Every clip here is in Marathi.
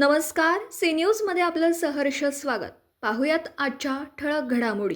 नमस्कार सी न्यूजमध्ये आपलं सहर्ष स्वागत. पाहुयात आजच्या ठळक घडामोडी.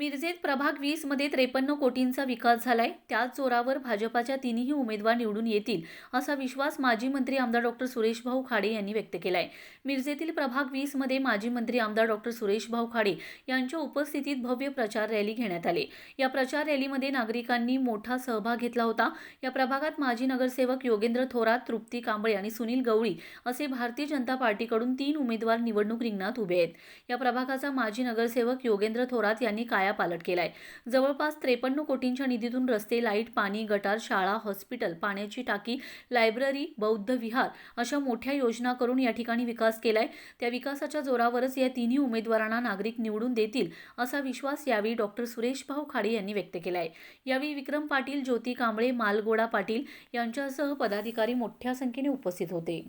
मिरजेत प्रभाग वीसमध्ये त्रेपन्न कोटींचा विकास झालाय. त्याच जोरावर भाजपाच्या तिन्ही उमेदवार निवडून येतील असा विश्वास माजी मंत्री आमदार डॉक्टर सुरेश भाऊ खाडे यांनी व्यक्त केलाय. मिरजेतील प्रभाग वीसमध्ये माजी मंत्री आमदार डॉक्टर सुरेश भाऊ खाडे यांच्या उपस्थितीत भव्य प्रचार रॅली घेण्यात आली. या प्रचार रॅलीमध्ये नागरिकांनी मोठा सहभाग घेतला होता. या प्रभागात माजी नगरसेवक योगेंद्र थोरात तृप्ती कांबळे आणि सुनील गवळी असे भारतीय जनता पार्टीकडून तीन उमेदवार निवडणूक रिंगणात उभे आहेत. या प्रभागाचा माजी नगरसेवक योगेंद्र थोरात यांनी कायापालट केलाय. जवळपास त्रेपन्न कोटींच्या निधीतून रस्ते लाइट पाणी गटार शाळा हॉस्पिटल पाण्याची टाकी लायब्ररी बौद्ध विहार अशा मोठ्या योजना करून या ठिकाणी विकास केलाय. त्या विकासाच्या जोरावरच या तिन्ही उमेदवारांना नागरिक निवडून देतील असा विश्वास यावेळी डॉक्टर सुरेश भाऊ खाडे यांनी व्यक्त केलाय. यावेळी विक्रम पाटील ज्योती कांबळे मालगोडा पाटील यांच्यासह पदाधिकारी मोठ्या संख्येने उपस्थित होते.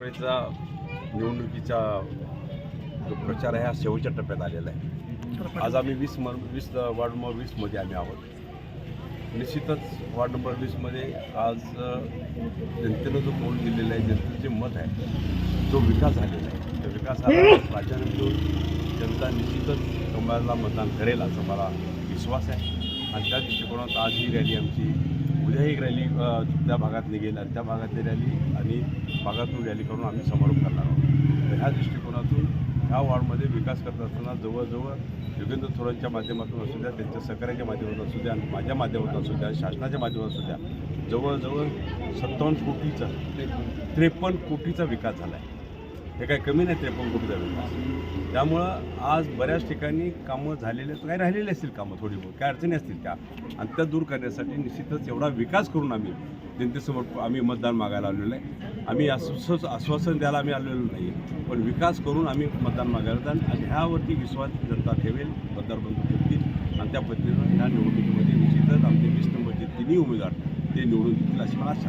निवडणुकीचा जो प्रचार आहे हा शेवटच्या टप्प्यात आलेला आहे. आज आम्ही वीस म वीस वार्ड नंबर वीसमध्ये आम्ही आहोत. निश्चितच वार्ड नंबर वीसमध्ये आज जनतेनं जो कौल दिलेला आहे जनतेचं जे मत आहे जो विकास झालेला आहे त्या विकासाला प्राधान्य देऊन जनता निश्चितच कमळाला मतदान करेल असा मला विश्वास आहे. आणि त्या दृष्टिकोनात आज ही रॅली आमची उद्या एक रॅली त्या भागात निघेल आणि त्या भागातली रॅली आणि भागातून रॅली करून आम्ही समारोप करणार आहोत. तर ह्या दृष्टिकोनातून ह्या वॉर्डमध्ये विकास करत असताना जवळजवळ योगेंद्र थोरांच्या माध्यमातून असू द्या त्यांच्या सहकार्याच्या माध्यमातून असू द्या आणि माझ्या माध्यमातून असू द्या शासनाच्या माध्यमातून असू द्या जवळजवळ सत्तावन्न कोटीचा त्रेपन्न कोटीचा विकास झाला आहे हे काही कमी नाही त्रेपन्न कोटी विकास त्यामुळं आज बऱ्याच ठिकाणी कामं झालेले काही राहिलेली असतील कामं थोडी बहुत. काय अडचणी असतील त्या. आणि त्या दूर करण्यासाठी निश्चितच एवढा विकास करून आम्ही जनतेसमोर आम्ही मतदान मागायला आलेलो आहे आम्ही आश्वास आश्वासन द्यायला आम्ही आलेलो नाही. पण विकास करून आम्ही मतदान मागायला आणि आणि ह्यावरती विश्वास जनता ठेवेल मतदार बंधू ठेवतील. आणि त्या पद्धतीनं ह्या निवडणुकीमध्ये निश्चितच आमचे वीस नंबरचे तिन्ही उमेदवार ते निवडून देतील अशी मला आशा